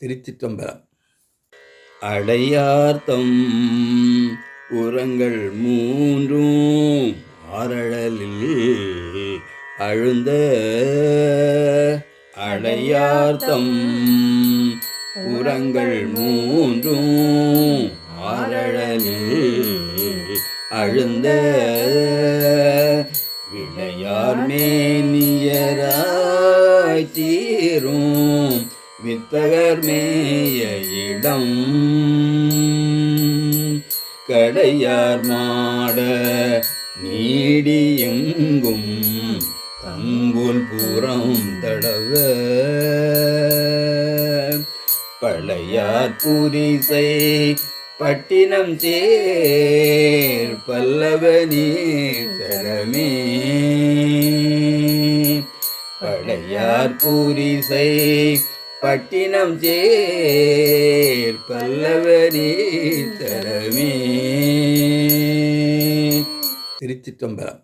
திருச்சிற்றம்பலம். அடையார்த்தம் உரங்கள் மூன்றும் ஆரழலில் அழுந்த. அடையார்த்தம் உரங்கள் மூன்றும் ஆரழலில் அழுந்த. விளையார் மேனியராய் தீரும் வித்தகர் மேய இடம் கடையார் மாட நீடியெங்கும் தங்குல் புறம் தடவ. பழையார் புரிசை பட்டினம் சேர் பல்லவனி தடமே பழையார் புரிசை பட்டினம் சேர் பல்லவரி தரமே திருச்சிற்றம்பலம்.